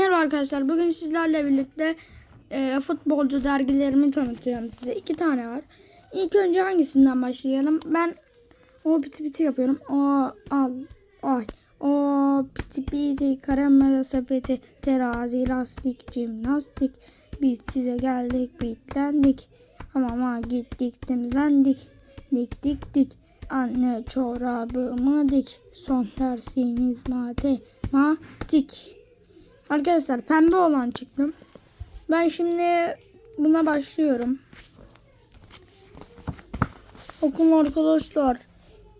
Merhaba arkadaşlar. Bugün sizlerle birlikte e, futbolcu dergilerimi tanıtıyorum size. İki tane var. İlk önce hangisinden başlayalım? Ben o piti piti yapıyorum. O al ay. O piti piti karamela sepeti terazi lastik jimnastik. Biz size geldik bitlendik. Hamama gittik temizlendik. Dik dik dik. Anne çorabımı dik. Son dersimiz matematik. Arkadaşlar pembe olan çıktım. Ben şimdi buna başlıyorum. Bakın arkadaşlar.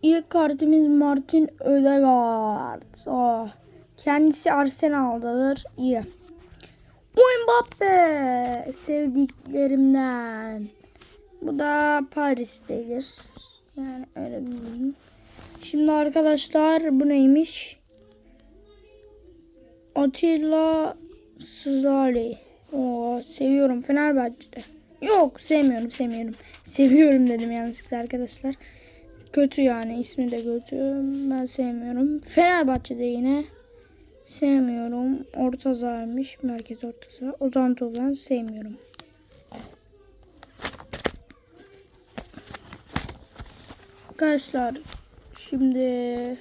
İlk kartımız Martin Ödegaard. Oh. Kendisi Arsenal'dadır. İyi. Mbappe. Sevdiklerimden. Bu da Paris'tedir. Yani öyle bileyim. Şimdi arkadaşlar bu neymiş? Atilla Sızali. Oo, seviyorum Fenerbahçe'de. Yok sevmiyorum sevmiyorum. Seviyorum dedim yanlışlıkla arkadaşlar. Kötü yani ismi de kötü. Ben sevmiyorum. Fenerbahçe'de yine sevmiyorum. Orta sahaymış. Merkez orta saha. Ozan Tuğban sevmiyorum. Arkadaşlar şimdi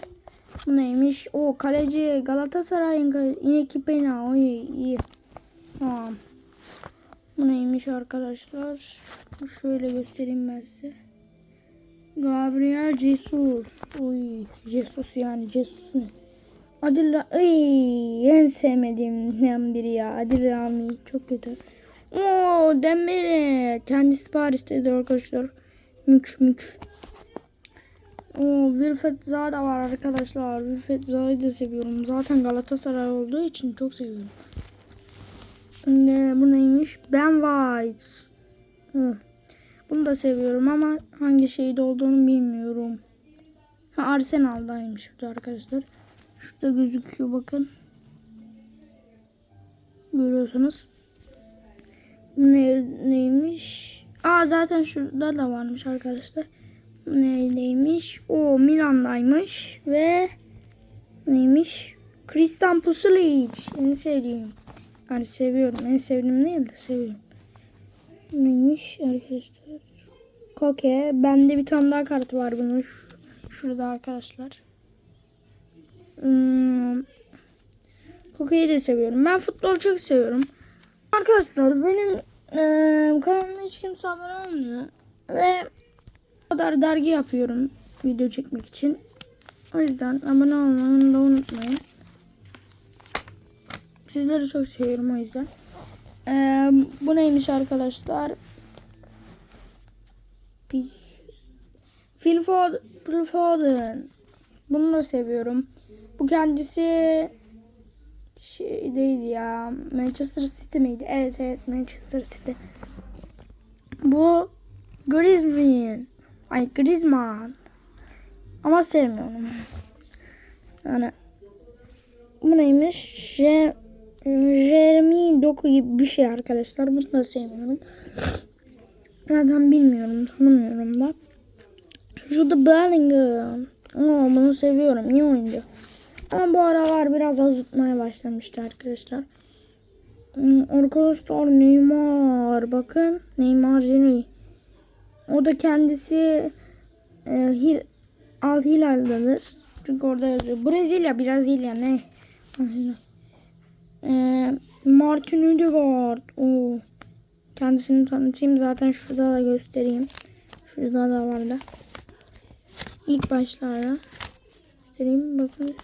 bu neymiş? O kaleci Galatasaray'ın yine Kipena. O iyi. iyi. Tamam. Bu neymiş arkadaşlar? Şöyle göstereyim ben size. Gabriel Jesus. Uy, Jesus yani Jesus? Adil Ay, en sevmediğimden biri ya. Adil Rami çok kötü. Oo Dembele. Kendisi Paris'tedir arkadaşlar. Mük mük. Oo, Wilfred Zaha da var arkadaşlar. Wilfred Zaha'yı da seviyorum. Zaten Galatasaray olduğu için çok seviyorum. Şimdi bu neymiş? Ben White. Hı. Bunu da seviyorum ama hangi şeyde olduğunu bilmiyorum. Ha, Arsenal'daymış bu da arkadaşlar. Şurada gözüküyor bakın. Görüyorsunuz. Ne, neymiş? Aa zaten şurada da varmış arkadaşlar. Neydeymiş? O Milan'daymış ve neymiş? Christian Pulisic. En sevdiğim. Yani seviyorum. En sevdiğim değil de seviyorum. Neymiş arkadaşlar? Koke. Bende bir tane daha kartı var bunun. Şurada arkadaşlar. Hmm. Koke'yi de seviyorum. Ben futbol çok seviyorum. Arkadaşlar benim eee kanalıma hiç kimse abone olmuyor. Ve kadar dergi yapıyorum video çekmek için. O yüzden abone olmayı da unutmayın. Sizleri çok seviyorum o yüzden. Ee, bu neymiş arkadaşlar? Phil Foden. Bunu da seviyorum. Bu kendisi şeydeydi ya. Manchester City miydi? Evet evet Manchester City. Bu Griezmann. Ay Griezmann. Ama sevmiyorum. Yani bu neymiş? Je Jeremy Doku gibi bir şey arkadaşlar. Bunu da sevmiyorum. Zaten bilmiyorum, tanımıyorum da. Jude Bellingham. Oo, bunu seviyorum. İyi oyuncu. Ama bu aralar biraz azıtmaya başlamıştı arkadaşlar. Hmm, Arkadaşlar Neymar. Bakın. Neymar Junior. O da kendisi e, Hil, Al Hilal'dadır. Çünkü orada yazıyor. Brezilya, Brezilya ne? E, Martin Ödegaard. Oo. Kendisini tanıtayım. Zaten şurada da göstereyim. Şurada da var da. İlk başlarda. Göstereyim bakın.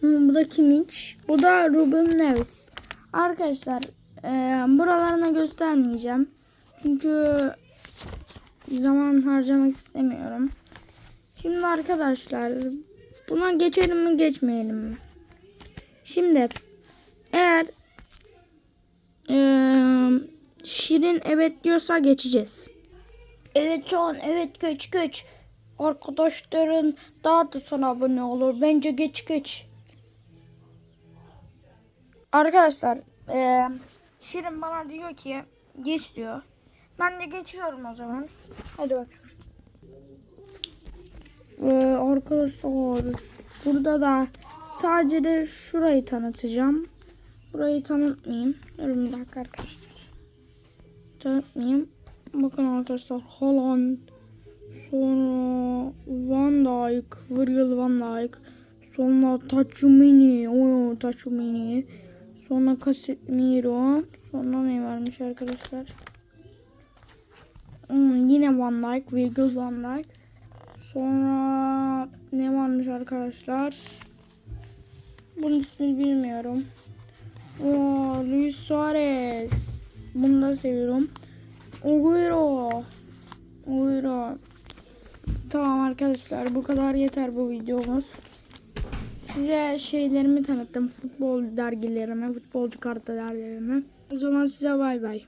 Hmm, bu da Kimmich. Bu da Ruben Neves. Arkadaşlar e, buralarına göstermeyeceğim. Çünkü zaman harcamak istemiyorum. Şimdi arkadaşlar buna geçelim mi geçmeyelim mi? Şimdi eğer eee, Şirin evet diyorsa geçeceğiz. Evet Can evet geç geç. Arkadaşların daha da sana abone olur. Bence geç geç. Arkadaşlar eee, Şirin bana diyor ki geç diyor. Ben de geçiyorum o zaman. Hadi bakalım. Ee, arkadaşlar burada da sadece de şurayı tanıtacağım. Burayı tanıtmayayım. Durun bir dakika arkadaşlar. Tanıtmayayım. Bakın arkadaşlar Haaland. Sonra Van Dijk. Virgil van Dijk. Sonra Tachumini. Oo Tachumini. Sonra Casemiro. Sonra ne varmış arkadaşlar? Hmm, yine Van Dijk. Virgil van Dijk. Sonra ne varmış arkadaşlar? Bunun ismini bilmiyorum. Oo, Luis Suarez. Bunu da seviyorum. Agüero. Agüero. Tamam arkadaşlar bu kadar yeter bu videomuz. Size şeylerimi tanıttım. Futbol dergilerimi, futbolcu kartı dergilerimi. O zaman size bay bay.